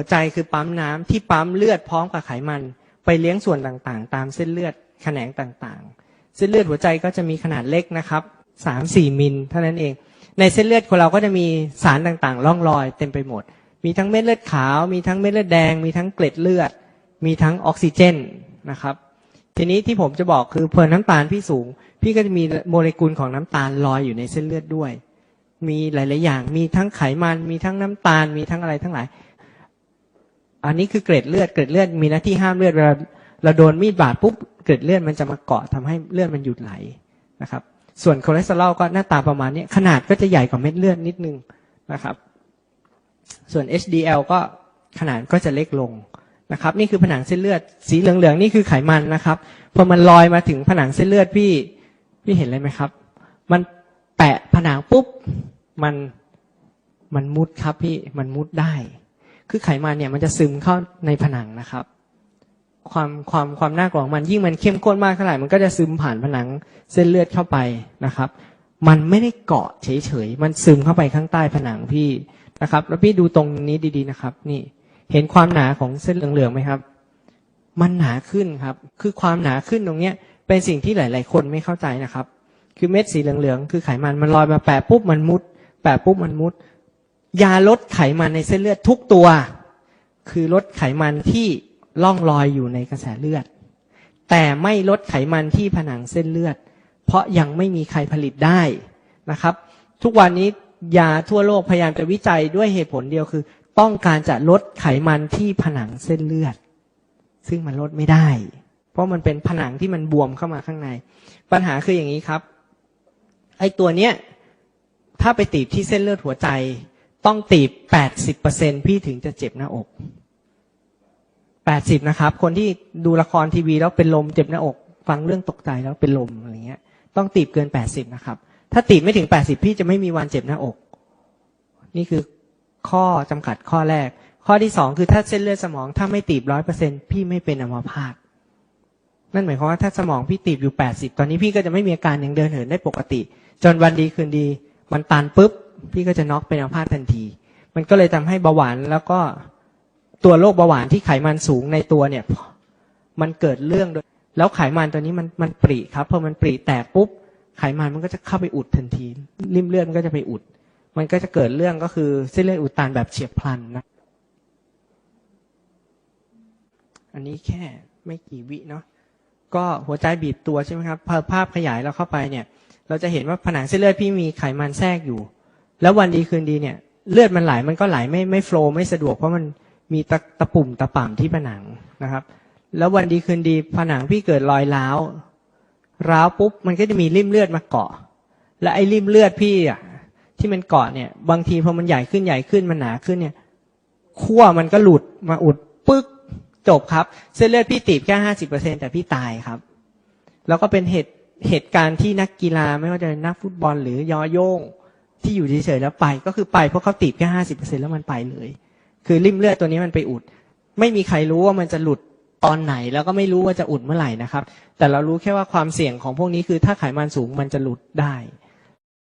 หัวใจคือปั๊มน้ำที่ปั๊มเลือดพร้อมกับไขมัน ไปเลี้ยงส่วนต่างๆ ตามเส้นเลือดแขนงต่างๆ เส้นเลือดหัวใจก็จะมีขนาดเล็กนะครับสามสี่มิลเท่านั้นเอง ในเส้นเลือดของเราก็จะมีสารต่างๆร่องรอยเต็มไปหมด มีทั้งเม็ดเลือดขาว มีทั้งเม็ดเลือดแดง มีทั้งเกล็ดเลือด มีทั้งออกซิเจนนะครับ ทีนี้ที่ผมจะบอกคือเพลินน้ำตาลพี่สูง พี่ก็จะมีโมเลกุลของน้ำตาลลอยอยู่ในเส้นเลือดด้วย มีหลาย ๆ อย่าง มีทั้งไขมัน มีทั้งน้ำตาล มีทั้งอะไรทั้งหลาย อันนี้คือเกล็ดเลือดเกล็ดเลือดมีหน้าที่ห้ามเลือดเวลาเราโดนมีดบาดปุ๊บเกล็ดเลือดมันจะมาเกาะทำให้เลือดมันหยุดไหลนะครับ ส่วนคอเลสเตอรอลก็หน้าตาประมาณนี้ขนาดก็จะใหญ่กว่าเม็ดเลือดนิดนึงนะครับ ส่วน HDL ก็ขนาดก็จะเล็กลงนะครับ นี่คือผนังเส้นเลือด สีเหลืองๆนี่คือไขมันนะครับพอมันลอยมาถึงผนังเส้นเลือดพี่พี่เห็นเลยไหมครับ มันแปะผนังปุ๊บมันมันมุดครับพี่มันมุดได้ คือไขมันเนี่ยมันจะซึมเข้าในผนังนะครับ ความความความน่ากลัวของมันยิ่งมันเข้มข้นมากเท่าไหร่มันก็จะซึมผ่านผนังเส้นเลือดเข้าไปนะครับ มันไม่ได้เกาะเฉยๆมันซึมเข้าไปข้างใต้ผนังพี่นะครับ แล้วพี่ดูตรงนี้ดีๆนะครับ นี่เห็นความหนาของเส้นเหลืองๆไหมครับ มันหนาขึ้นครับ คือความหนาขึ้นตรงเนี้ย เป็นสิ่งที่หลาย ๆ คนไม่เข้าใจนะครับ คือเม็ดสีเหลืองๆคือไขมันมันลอยมาแปะปุ๊บมันมุด แปะปุ๊บมันมุด ยาลดไขมันในเส้นเลือดทุกตัว คือลดไขมันที่ล่องลอยอยู่ในกระแสเลือด แต่ไม่ลดไขมันที่ผนังเส้นเลือด เพราะยังไม่มีใครผลิตได้นะครับ ทุกวันนี้ยาทั่วโลกพยายามจะวิจัยด้วยเหตุผลเดียวคือ ต้องการจะลดไขมันที่ผนังเส้นเลือด ซึ่งมันลดไม่ได้ เพราะมันเป็นผนังที่มันบวมเข้ามาข้างใน ปัญหาคืออย่างนี้ครับ ไอ้ตัวเนี้ย ถ้าไปตีบที่เส้นเลือดหัวใจ ต้องตีบ80%พี่ถึงจะเจ็บหน้าอก80นะครับ คนที่ดูละครทีวีแล้วเป็นลมเจ็บหน้าอก ฟังเรื่องตกใจแล้วเป็นลมอะไรเงี้ย ต้องตีบเกิน80นะครับ ถ้าตีบไม่ถึง80พี่จะไม่มีวันเจ็บหน้าอก นี่คือข้อจำกัดข้อแรก ข้อที่สองคือถ้าเส้นเลือดสมองถ้าไม่ตีบร้อยเปอร์เซ็นพี่ไม่เป็นอัมพาตนั่นหมายความว่าถ้าสมองพี่ตีบอยู่80ตอนนี้พี่ก็จะไม่มีอาการยังเดินเหินได้ปกติ จนวันดีคืนดี มันตันปุ๊บ พี่ก็จะน็อกเป็นอัมพาตทันที มันก็เลยทำให้เบาหวานแล้วก็ตัวโรคเบาหวานที่ไขมันสูงในตัวเนี่ย มันเกิดเรื่องด้วยแล้วไขมันตัวนี้มันมันปริครับพอมันปริแตกปุ๊บไขมันมันก็จะเข้าไปอุดทันที ริมเลือดมันก็จะไปอุด มันก็จะเกิดเรื่องก็คือเส้นเลือดอุดตันแบบเฉียบพลันนะ อันนี้แค่ไม่กี่วิเนาะก็หัวใจบีบตัวใช่ไหมครับพอภาพขยายเราเข้าไปเนี่ย เราจะเห็นว่าผนังเส้นเลือดพี่มีไขมันแทรกอยู่ แล้ววันดีคืนดีเนี่ย เลือดมันไหลมันก็ไหลไม่ไม่โฟล์ไม่สะดวกเพราะมันมีตะตะปุ่มตะป่ำที่ผนังนะครับ แล้ววันดีคืนดีผนังพี่เกิดรอยร้าวร้าวปุ๊บมันก็จะมีริ่มเลือดมาเกาะ และไอ้ริ่มเลือดพี่อะที่มันเกาะเนี่ย บางทีพอมันใหญ่ขึ้นใหญ่ขึ้นมันหนาขึ้นเนี่ยขั้วมันก็หลุดมาอุดปึ๊กจบครับ เส้นเลือดพี่ตีบแค่ห้าสิบเปอร์เซ็นแต่พี่ตายครับ แล้วก็เป็นเหตุเหตุการณ์ที่นักกีฬาไม่ว่าจะเป็นนักฟุตบอลหรือยอโยง ที่อยู่เฉยๆแล้วไป ก็คือไปเพราะเขาตีบแค่ห้าสิบเปอร์เซ็นแล้วมันไปเลย คือริ่มเลือดตัวนี้มันไปอุด ไม่มีใครรู้ว่ามันจะหลุดตอนไหน แล้วก็ไม่รู้ว่าจะอุดเมื่อไหร่นะครับ แต่เรารู้แค่ว่าความเสี่ยงของพวกนี้คือถ้าไขมันสูงมันจะหลุดได้